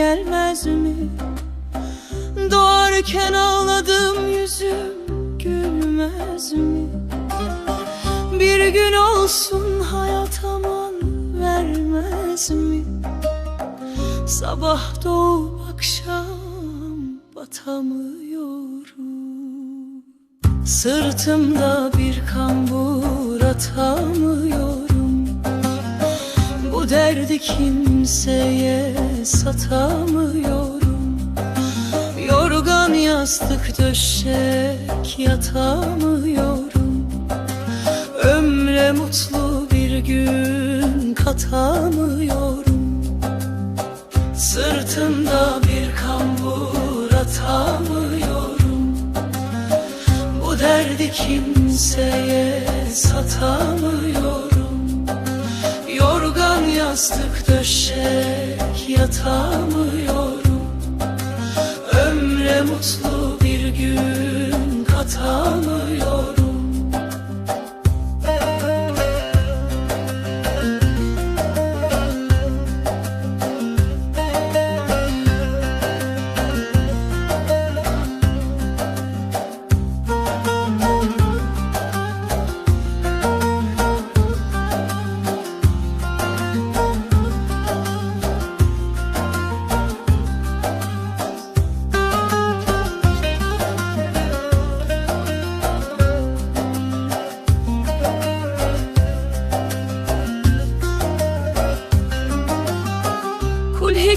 gelmez mi? Doğarken ağladım yüzüm gülmez mi? Bir gün olsun hayat aman vermez mi? Sabah doğup akşam batamıyorum Sırtımda bir kambur atamıyorum Derdi kimseye satamıyorum. Yorgan yastık döşek yatamıyorum. Ömre mutlu bir gün katamıyorum. Sırtımda bir kambur atamıyorum. Bu derdi kimseye satamıyorum yastık döşek yatamıyorum Ömre mutlu bir gün katamıyorum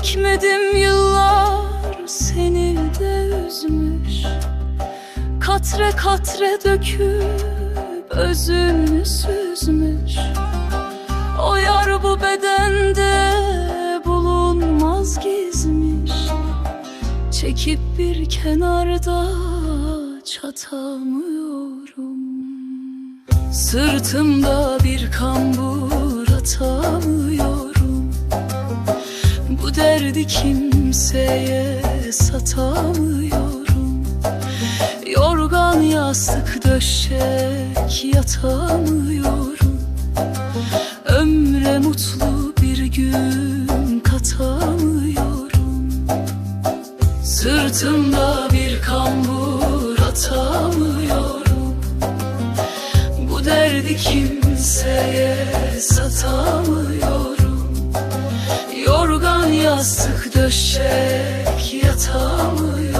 Kul hikmedim yıllar seni de üzmüş. Katre katre döküp özünü süzmüş. O yar bu bedende bulunmaz gizmiş. Çekip bir kenarda çatamıyorum. Sırtımda bir kambur atamıyorum derdi kimseye satamıyorum. Yorgan yastık döşek yatamıyorum. Ömre mutlu bir gün katamıyorum. Sırtımda bir kambur atamıyorum. Bu derdi kimseye satamıyorum yastık döşek yatağımı